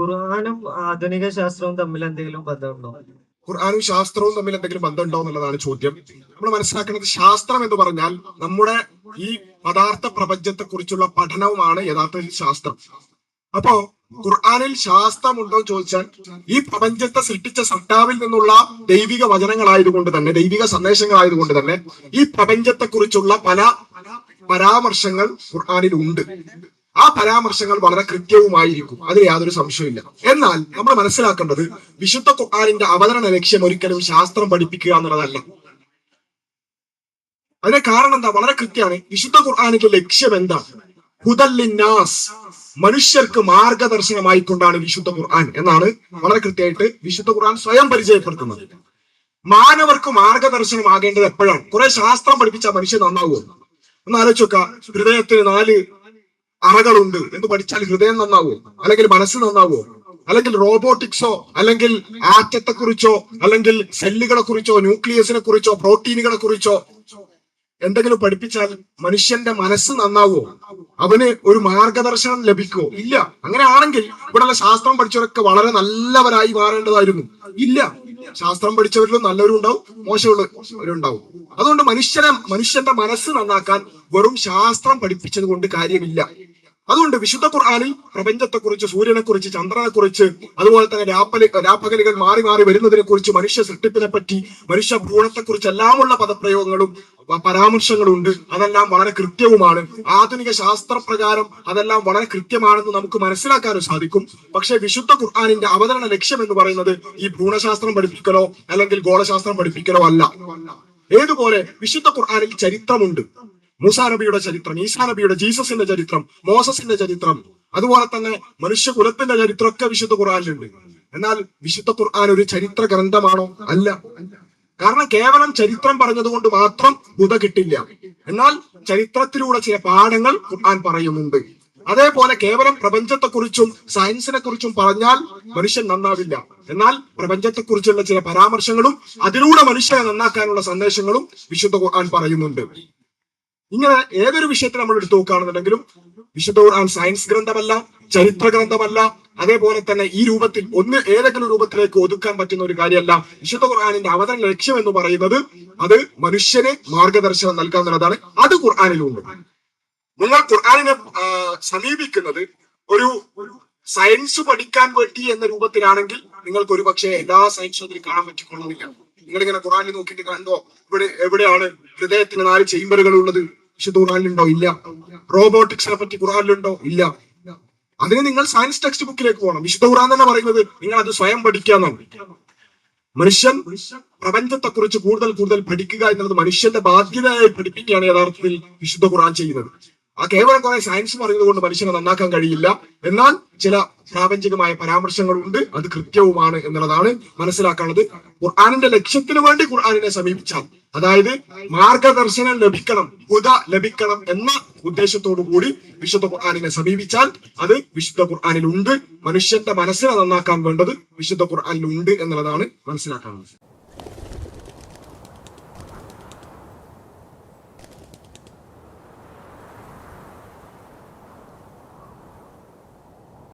ഖുർആാനും ആധുനിക ശാസ്ത്രവും തമ്മിൽ എന്തെങ്കിലും ബന്ധമുണ്ടോ? ഖുർആാനും ശാസ്ത്രവും തമ്മിൽ എന്തെങ്കിലും ബന്ധമുണ്ടോ എന്നുള്ളതാണ് ചോദ്യം. നമ്മൾ മനസ്സിലാക്കുന്നത് ശാസ്ത്രം എന്ന് പറഞ്ഞാൽ നമ്മുടെ ഈ പദാർത്ഥ പ്രപഞ്ചത്തെ കുറിച്ചുള്ള പഠനവുമാണ് യഥാർത്ഥത്തിൽ ശാസ്ത്രം. അപ്പോ ഖുർആാനിൽ ശാസ്ത്രമുണ്ടോ എന്ന് ചോദിച്ചാൽ ഈ പ്രപഞ്ചത്തെ സൃഷ്ടിച്ച സട്ടാവിൽ നിന്നുള്ള ദൈവിക വചനങ്ങളായതുകൊണ്ട് തന്നെ ദൈവിക സന്ദേശങ്ങളായതുകൊണ്ട് തന്നെ ഈ പ്രപഞ്ചത്തെ കുറിച്ചുള്ള പല പരാമർശങ്ങൾ ഖുർആാനിൽ ഉണ്ട് ആ പരാമർശങ്ങൾ വളരെ കൃത്യവുമായിരിക്കും. അതിൽ യാതൊരു സംശയമില്ല എന്നാൽ നമ്മൾ മനസ്സിലാക്കേണ്ടത് വിശുദ്ധ ഖുർആാനിന്റെ അവതരണ ലക്ഷ്യം ഒരിക്കലും ശാസ്ത്രം പഠിപ്പിക്കുക എന്നുള്ളതല്ല. അതിന്റെ കാരണം എന്താ? വളരെ കൃത്യമാണ്. വിശുദ്ധ ഖുർആാനിന്റെ ലക്ഷ്യം എന്താ? ഹുദല്ലിന്നാസ് മനുഷ്യർക്ക് മാർഗദർശനമായിക്കൊണ്ടാണ് വിശുദ്ധ ഖുർആൻ എന്നാണ് വളരെ കൃത്യമായിട്ട് വിശുദ്ധ ഖുർആൻ സ്വയം പരിചയപ്പെടുത്തുന്നത്. മാനവർക്ക് മാർഗദർശനമാകേണ്ടത് എപ്പോഴാണ്? കുറെ ശാസ്ത്രം പഠിപ്പിച്ച മനുഷ്യൻ നന്നാവുമോ ഒന്ന് ആലോചിച്ചോക്ക ഹൃദയത്തിന് നാല് അറകളുണ്ട്. എന്ന് പഠിച്ചാൽ ഹൃദയം നന്നാവോ അല്ലെങ്കിൽ മനസ്സ് നന്നാവോ അല്ലെങ്കിൽ റോബോട്ടിക്സോ അല്ലെങ്കിൽ ആറ്റത്തെ കുറിച്ചോ അല്ലെങ്കിൽ സെല്ലുകളെ കുറിച്ചോ ന്യൂക്ലിയസിനെ കുറിച്ചോ പ്രോട്ടീനുകളെ കുറിച്ചോ എന്തെങ്കിലും പഠിപ്പിച്ചാൽ മനുഷ്യന്റെ മനസ്സ് നന്നാവോ അവന് ഒരു മാർഗദർശനം ലഭിക്കുമോ? ഇല്ല. അങ്ങനെ ആണെങ്കിൽ ഇവിടെയുള്ള ശാസ്ത്രം പഠിച്ചവരൊക്കെ വളരെ നല്ലവരായി മാറേണ്ടതായിരുന്നു. ഇല്ല. ശാസ്ത്രം പഠിച്ചവരിലും നല്ലവരും ഉണ്ടാവും മോശമുള്ളവരുണ്ടാവും അതുകൊണ്ട് മനുഷ്യനെ മനുഷ്യന്റെ മനസ്സ് നന്നാക്കാൻ വെറും ശാസ്ത്രം പഠിപ്പിച്ചത് കൊണ്ട് കാര്യമില്ല. അതുകൊണ്ട് വിശുദ്ധ ഖുർആാനിൽ പ്രപഞ്ചത്തെക്കുറിച്ച് സൂര്യനെക്കുറിച്ച് ചന്ദ്രനെക്കുറിച്ച് അതുപോലെ തന്നെ രാപ്പലി രാപ്പകലുകൾ മാറി മാറി വരുന്നതിനെ കുറിച്ച് മനുഷ്യ സൃഷ്ടിപ്പിനെ പറ്റി മനുഷ്യ ഭ്രൂണത്തെക്കുറിച്ച് എല്ലാമുള്ള പദപ്രയോഗങ്ങളും പരാമർശങ്ങളുണ്ട്. അതെല്ലാം വളരെ കൃത്യവുമാണ്. ആധുനിക ശാസ്ത്രപ്രകാരം അതെല്ലാം വളരെ കൃത്യമാണെന്ന് നമുക്ക് മനസ്സിലാക്കാനും സാധിക്കും. പക്ഷെ വിശുദ്ധ ഖുർആാനിന്റെ അവതരണ ലക്ഷ്യം എന്ന് പറയുന്നത് ഈ ഭ്രൂണശാസ്ത്രം പഠിപ്പിക്കലോ അല്ലെങ്കിൽ ഗോളശാസ്ത്രം പഠിപ്പിക്കലോ അല്ല. ഏതുപോലെ വിശുദ്ധ ഖുർആാനിൽ ചരിത്രമുണ്ട്. മൂസാ നബിയുടെ ചരിത്രം ഈസാ നബിയുടെ ജീസസിന്റെ ചരിത്രം മോസസിന്റെ ചരിത്രം അതുപോലെ തന്നെ മനുഷ്യകുലത്തിന്റെ ചരിത്രമൊക്കെ വിശുദ്ധ ഖുർആാനിലുണ്ട്. എന്നാൽ വിശുദ്ധ ഖുർആൻ ഒരു ചരിത്ര ഗ്രന്ഥമാണോ? അല്ല. കാരണം കേവലം ചരിത്രം പറഞ്ഞതുകൊണ്ട് മാത്രം ബുധ കിട്ടില്ല. എന്നാൽ ചരിത്രത്തിലൂടെ ചില പാഠങ്ങൾ ഖുർആൻ പറയുന്നുണ്ട്. അതേപോലെ കേവലം പ്രപഞ്ചത്തെക്കുറിച്ചും സയൻസിനെ കുറിച്ചും പറഞ്ഞാൽ മനുഷ്യൻ നന്നാവില്ല. എന്നാൽ പ്രപഞ്ചത്തെക്കുറിച്ചുള്ള ചില പരാമർശങ്ങളും അതിലൂടെ മനുഷ്യനെ നന്നാക്കാനുള്ള സന്ദേശങ്ങളും വിശുദ്ധ ഖുർആൻ പറയുന്നുണ്ട്. ഇങ്ങനെ ഏതൊരു വിഷയത്തിൽ നമ്മൾ എടുത്തു നോക്കുകയാണെന്നുണ്ടെങ്കിലും വിശുദ്ധ ഖുർആൻ സയൻസ് ഗ്രന്ഥമല്ല ചരിത്ര ഗ്രന്ഥമല്ല അതേപോലെ തന്നെ ഈ രൂപത്തിൽ ഒന്ന് ഏതെങ്കിലും രൂപത്തിലേക്ക് ഒതുക്കാൻ പറ്റുന്ന ഒരു കാര്യമല്ല. വിശുദ്ധ ഖുർആാനിന്റെ അവതരണ ലക്ഷ്യം എന്ന് പറയുന്നത് അത് മനുഷ്യന് മാർഗദർശനം നൽകുക എന്നുള്ളതാണ്. അത് ഖുർആാനിലുണ്ട്. നിങ്ങൾ ഖുർആാനിനെ സമീപിക്കുന്നത് ഒരു സയൻസ് പഠിക്കാൻ വേണ്ടി എന്ന രൂപത്തിലാണെങ്കിൽ നിങ്ങൾക്ക് ഒരു പക്ഷേ എല്ലാ സയൻസും അതിൽ കാണാൻ പറ്റിക്കൊള്ളുന്നില്ല നിങ്ങളിങ്ങനെ ഖുറാനിൽ നോക്കിയിട്ട് കണ്ടോ ഇവിടെ എവിടെയാണ് ഹൃദയത്തിന് നാല് ചേംബറുകൾ ഉള്ളത്? വിശുദ്ധ ഖുറാനിലുണ്ടോ ഇല്ല. റോബോട്ടിക്സിനെ പറ്റി ഖുറാനിലുണ്ടോ ഇല്ല. അതിന് നിങ്ങൾ സയൻസ് ടെക്സ്റ്റ് ബുക്കിലേക്ക് പോകണം. വിശുദ്ധ ഖുറാൻ തന്നെ പറയുന്നത് നിങ്ങൾ അത് സ്വയം പഠിക്കാന്നാണ് മനുഷ്യൻ പ്രപഞ്ചത്തെ കുറിച്ച് കൂടുതൽ കൂടുതൽ പഠിക്കുക എന്നുള്ളത് മനുഷ്യന്റെ ബാധ്യതയായി പഠിപ്പിക്കുകയാണ് യഥാർത്ഥത്തിൽ വിശുദ്ധ ഖുറാൻ ചെയ്യുന്നത്. ആ കേവലം കുറെ സയൻസ് പറയുന്നത് കൊണ്ട് മനുഷ്യനെ നന്നാക്കാൻ കഴിയില്ല. എന്നാൽ ചില പ്രാപഞ്ചികമായ പരാമർശങ്ങളുണ്ട്. അത് കൃത്യവുമാണ് എന്നുള്ളതാണ് മനസ്സിലാക്കാനുള്ളത്. ഖുർആാനിന്റെ ലക്ഷ്യത്തിന് വേണ്ടി ഖുർആാനിനെ സമീപിച്ചാൽ അതായത് മാർഗദർശനം ലഭിക്കണം ഹുദ ലഭിക്കണം എന്ന ഉദ്ദേശത്തോടു കൂടി വിശുദ്ധ ഖുർആാനിനെ സമീപിച്ചാൽ അത് വിശുദ്ധ ഖുർആാനിൽ ഉണ്ട് മനുഷ്യന്റെ മനസ്സിനെ നന്നാക്കാൻ വേണ്ടത് വിശുദ്ധ ഖുർആാനിൽ ഉണ്ട് എന്നുള്ളതാണ് മനസ്സിലാക്കാനുള്ളത്.